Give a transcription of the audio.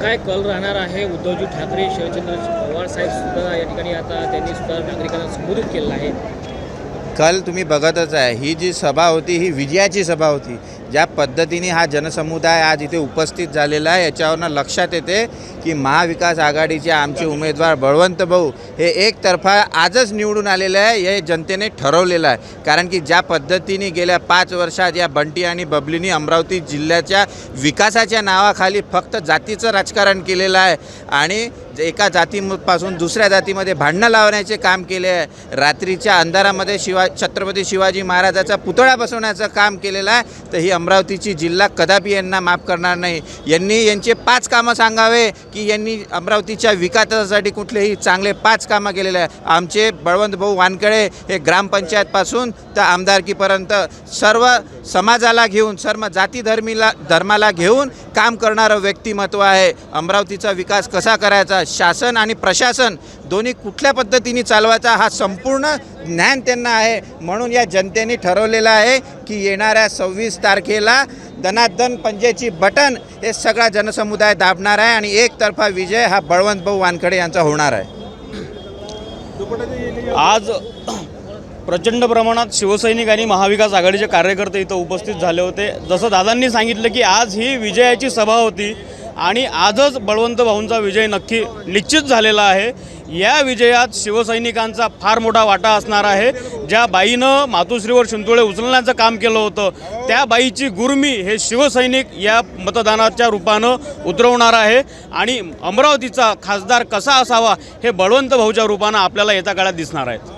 काय कल राहणार आहे? उद्धवजी ठाकरे शिवचंद्र पवार साहेब सुद्धा या ठिकाणी आता त्यांनी सुद्धा नागरिकांना संबोधित केलेलं आहे. कल तुम्ही बघतच आहे. ही जी सभा होती ही विजयाची सभा होती ज्या पद्धतीने हा जनसमुदाय आज इथे उपस्थित झालेला आहे याच्यावरनं लक्षात येते की महाविकास आघाडीचे आमचे उमेदवार बळवंत भाऊ हे एकतर्फा आजच निवडून आलेले आहे हे जनतेने ठरवलेलं आहे. कारण की ज्या पद्धतीने गेल्या पाच वर्षात या बंटी आणि बबलीनी अमरावती जिल्ह्याच्या विकासाच्या नावाखाली फक्त जातीचं राजकारण केलेलं आहे. आणि एका जातीपासून दुसऱ्या जातीमध्ये भांडणं लावण्याचे काम केले आहे. रात्रीच्या अंधारामध्ये शिवा छत्रपती शिवाजी महाराजाचा पुतळा बसवण्याचं काम केलेलं आहे. तर ही अमरावतीची जिल्हा कदापि यांना माफ करणार नाही. यांनी यांचे पाच कामं सांगावे की यांनी अमरावतीच्या विकासासाठी कुठलेही चांगले पाच कामं केलेले आहे. आमचे बळवंत भाऊ वानकडे हे ग्रामपंचायतपासून तर आमदारकीपर्यंत सर्व समाजाला घेऊन सर्व जाती धर्मीला धर्माला घेऊन काम करणारं व्यक्तिमत्व आहे. अमरावतीचा विकास कसा करायचा? शासन आणि प्रशासन दोन्ही कुठल्या पद्धतीने चालवायचा हा संपूर्ण ज्ञान त्यांना आहे. म्हणून या जनतेने ठरवलेलं आहे की येणाऱ्या सव्वीस तारखेला दनादन पंजेची बटन हे सगळा जनसमुदाय दाबणार आहे आणि एकतर्फा विजय हा बळवंत भाऊ वानखडे यांचा होणार आहे. आज प्रचंड प्रमाणात शिवसैनिक आणि महाविकास आघाडीचे कार्यकर्ते इथं उपस्थित झाले होते. जसं दादांनी सांगितलं की आज ही विजयाची सभा होती. आणि आजच बळवंत भाऊंचा विजय नक्की निश्चित झालेला आहे. या विजयात शिवसैनिकांचा फार मोठा वाटा असणार आहे. ज्या बाईनं मातोश्रीवर शिंतोळे उचलण्याचं काम केलं होतं त्या बाईची गुरमी हे शिवसैनिक या मतदानाच्या रूपानं उतरवणार आहे. आणि अमरावतीचा खासदार कसा असावा हे बळवंत भाऊच्या रूपानं आपल्याला येत्या काळात दिसणार आहेत.